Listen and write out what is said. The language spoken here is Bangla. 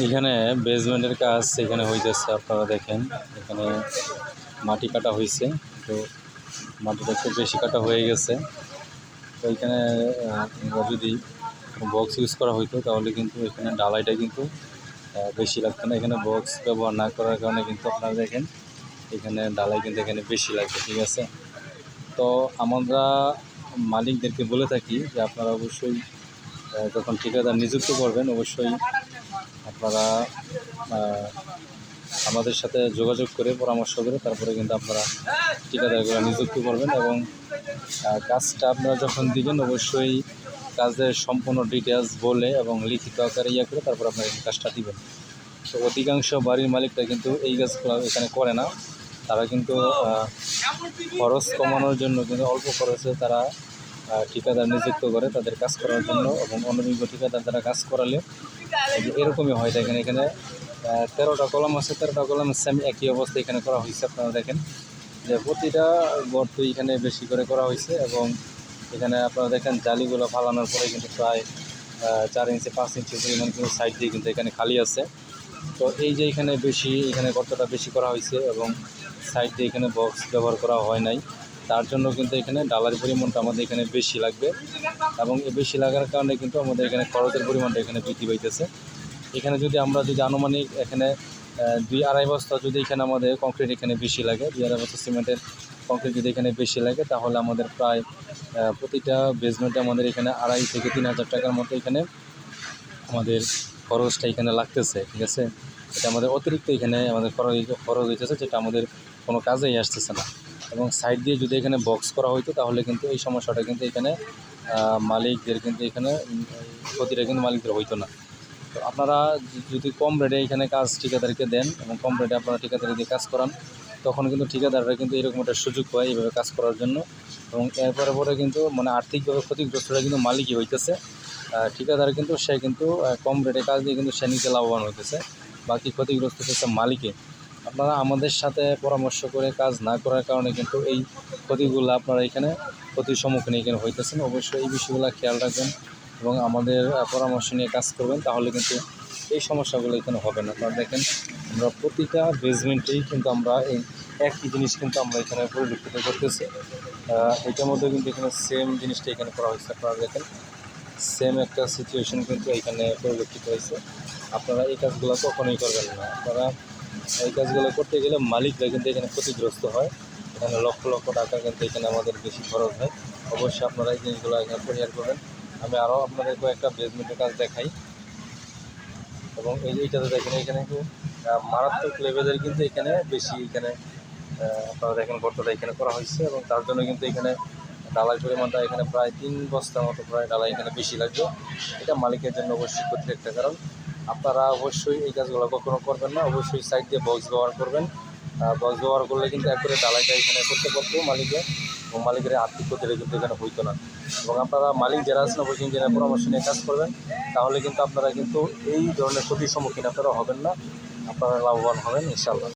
এখানে বেসমেন্টের কাজ এখানে হইতেছে, আপনারা দেখেন। এখানে মাটি কাটা হয়েছে তো মাটিটা একটু বেশি কাটা হয়ে গেছে। তো এখানে যদি বক্স ইউজ করা হইতো, তাহলে কিন্তু এখানে ডালাইটা কিন্তু বেশি লাগতো না। এখানে বক্স ব্যবহার না করার কারণে কিন্তু আপনারা দেখেন, এখানে ডালাই কিন্তু এখানে বেশি লাগবে, ঠিক আছে? তো আমরা মালিকদেরকে বলে থাকি যে আপনারা অবশ্যই যখন ঠিকাদার নিযুক্ত করবেন, অবশ্যই আপনারা আমাদের সাথে যোগাযোগ করে পরামর্শ করে তারপরে কিন্তু আপনারা ঠিকাদারগুলো নিযুক্ত করবেন এবং কাজটা আপনারা যখন দিবেন অবশ্যই কাজের সম্পূর্ণ ডিটেলস বলে এবং লিখিত আকারে ইয়ে করে তারপর আপনারা কাজটা দিবেন। তো অধিকাংশ বাড়ির মালিকরা কিন্তু এই কাজগুলো এখানে করে না। তারা কিন্তু খরচ কমানোর জন্য কিন্তু অল্প খরচে তারা ঠিকাদার নিযুক্ত করে তাদের কাজ করার জন্য এবং অনভিজ্ঞ ঠিকাদার দ্বারা কাজ করালে এরকমই হয়। দেখেন এখানে তেরোটা কলম আছে, তেরোটা কলম সেম একই অবস্থা এখানে করা হয়েছে। আপনারা দেখেন যে প্রতিটা গর্ত এখানে বেশি করে করা হয়েছে এবং এখানে আপনারা দেখেন জালিগুলো ফালানোর পরে কিন্তু প্রায় চার ইঞ্চি, পাঁচ ইঞ্চি পরিমাণ কিন্তু সাইড দিয়ে কিন্তু এখানে খালি আছে। তো এই যে এখানে বেশি, এখানে গর্তটা বেশি করা হয়েছে এবং সাইড দিয়ে এখানে বক্স ব্যবহার করা হয় নাই। তার জন্য কিন্তু এখানে ডালার পরিমাণটা আমাদের এখানে বেশি লাগবে এবং বেশি লাগার কারণে কিন্তু আমাদের এখানে খরচের পরিমাণটা এখানে বৃদ্ধি পাইতেছে। এখানে যদি আমরা যদি আনুমানিক এখানে দুই আড়াই বস্তা যদি এখানে আমাদের কংক্রিট এখানে বেশি লাগে, দুই আড়াই বস্তা সিমেন্টের কংক্রিট যদি এখানে বেশি লাগে, তাহলে আমাদের প্রায় প্রতিটা বেসমেন্টে আমাদের এখানে আড়াই থেকে তিন হাজার টাকার মতো এখানে আমাদের খরচটা এখানে লাগতেছে, ঠিক আছে? এটা আমাদের অতিরিক্ত এখানে আমাদের খরচ খরচ হইতেছে, যেটা আমাদের কোনো কাজেই আসতেছে না। এবং সাইড দিয়ে যদি এখানে বক্স করা হইতো, তাহলে কিন্তু এই সমস্যাটা কিন্তু এখানে মালিকদের কিন্তু এখানে ক্ষতিটা কিন্তু মালিকদের হইতো না। তো আপনারা যদি কম রেটে এখানে কাজ ঠিকাদারকে দেন এবং কম রেটে আপনারা ঠিকাদারি দিয়ে কাজ করান, তখন কিন্তু ঠিকাদাররা কিন্তু এরকম একটা সুযোগ পায় এইভাবে কাজ করার জন্য। এবং এরপরে পরে কিন্তু মানে আর্থিকভাবে ক্ষতিগ্রস্তরা কিন্তু মালিকই হইতেছে। ঠিকাদার কিন্তু সে কিন্তু কম রেটে কাজ দিয়ে কিন্তু সে নিজে লাভবান হইতেছে। বাকি ক্ষতিগ্রস্ত হচ্ছে মালিকে। আপনারা আমাদের সাথে পরামর্শ করে কাজ না করার কারণে কিন্তু এই ক্ষতিগুলো আপনারা এখানে ক্ষতির সম্মুখীন এখানে হইতেছেন। অবশ্যই এই বিষয়গুলো খেয়াল রাখবেন এবং আমাদের পরামর্শ নিয়ে কাজ করবেন, তাহলে কিন্তু এই সমস্যাগুলো এখানে হবে না। কারণ দেখেন, আমরা প্রতিটা বেসমেন্টেই কিন্তু আমরা এই একই জিনিস কিন্তু আমরা এখানে পরিলক্ষিত করতেছি। এটার মধ্যে কিন্তু এখানে সেম জিনিসটা এখানে করা হয়েছে। আপনারা দেখেন সেম একটা সিচুয়েশন কিন্তু এখানে পরিলক্ষিত হয়েছে। আপনারা এই কাজগুলো কখনোই করবেন না। আপনারা এই কাজগুলো করতে গেলে মালিকরা কিন্তু এখানে ক্ষতিগ্রস্ত হয়। এখানে লক্ষ লক্ষ টাকা কিন্তু এখানে আমাদের বেশি খরচ হয়। অবশ্যই আপনারা এই জিনিসগুলো এখানে পরিহার করবেন। আমি আরও আপনাদের কয়েকটা বেসমেন্টের কাজ দেখাই। এবং এই এইটাতে দেখেন, এখানে মারাত্মক লেভেলের কিন্তু এখানে বেশি এখানে আপনারা দেখেন গর্তটা এখানে করা হয়েছে। এবং তার জন্য কিন্তু এখানে ডালাই পরিমাণটা এখানে প্রায় তিন বস্তার মতো প্রায় ডালাই এখানে বেশি লাগবে। এটা মালিকের জন্য অবশ্যই ক্ষতির একটা কারণ। আপনারা অবশ্যই এই কাজগুলো কখনো করবেন না। অবশ্যই সাইড দিয়ে বক্স ব্যবহার করবেন। বক্স ব্যবহার করলে কিন্তু একবারে ডালাইটা এখানে করতে পারতো মালিকে এবং মালিকের আর্থিক ক্ষতিটা কিন্তু এখানে হইতো না। এবং আপনারা মালিক যারা আছেন, অবশ্যই ইঞ্জিনিয়ার পরামর্শ নিয়ে কাজ করবেন, তাহলে কিন্তু আপনারা কিন্তু এই ধরনের ক্ষতির সম্মুখীন আপনারা হবেন না। আপনারা লাভবান হবেন ইনশাল্লাহ